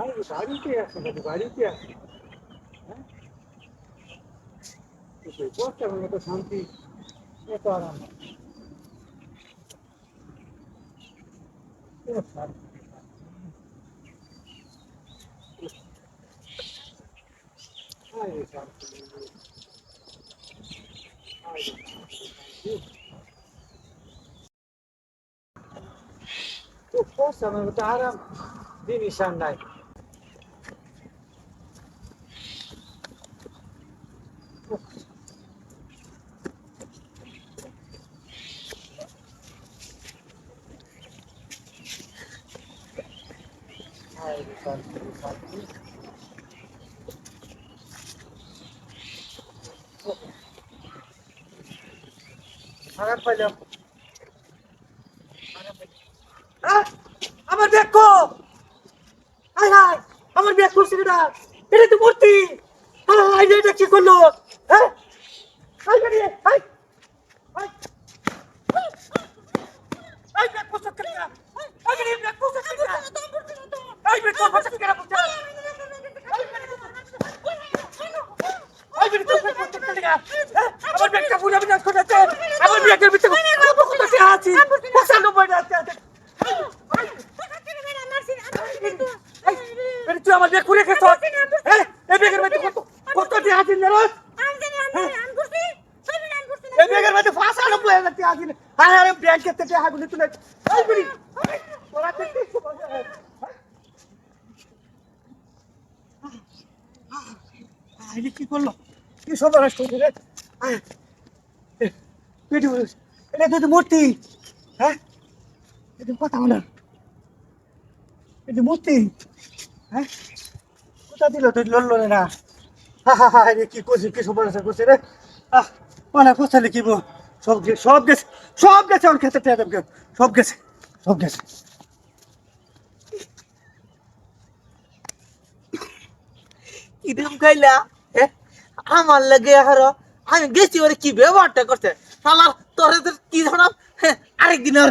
আরে বাড়িতে আছে নাকি বাড়িতে আছে। হ্যাঁ? শান্তি। এত আরাম। হবে তো আরাম, জিনিস আর নাই Ay, শান্তি, শান্তি। আরাম পাইলাম আরাম পাইলাম। আহ! আমার ব্যাগ কো হাই হাই, আমার ব্যাগ করছে না এটা তো মূর্তি হাই হাই, এটা কি করল? হ্যাঁ? হাই হাই হাই হাই হাই ব্যাগ করছে কেন হাই হাই ব্যাগ করছে কেন হাই ব্যাগ করছে কেন বুঝছ হাই ব্যাগ করছে কেন আমার ব্যাগটা পুরো বিনাশ করে দিতে আমার ব্যাগের ভিতরে কত কত টাকা আছে পঁচানব্বই টাকা আছে তুই আমার ব্যাগ করে খেয়েছ হ্যাঁ এই ব্যাগের মধ্যে কত কত টাকা আছে জানোস এই ব্যাগের টাকা আছে হ্যাঁ আরে ব্যাংকের থেকে টাকা গুলি তুলে এই তোরা? কি করল কি সর্বনাশ করছে রে আহ, এ, বলিস এটা তো মূর্তি। হ্যাঁ? কথা এটা মূর্তি। হ্যাঁ? কোথা দিল তুই লড়লো না? রে কি করছিস কি সর্বনাশ করছে রে? মানে লিখিব সব গে- সব গেছে। সব গেছে ওর ক্ষেত্রে সব গেছে। সব গেছে। কিরম খাইলা? আমার লাগে হারো আমি গেছি ওরে কি ব্যবহারটা করছে? শালার তোরে কি ধরো আরেকদিন আর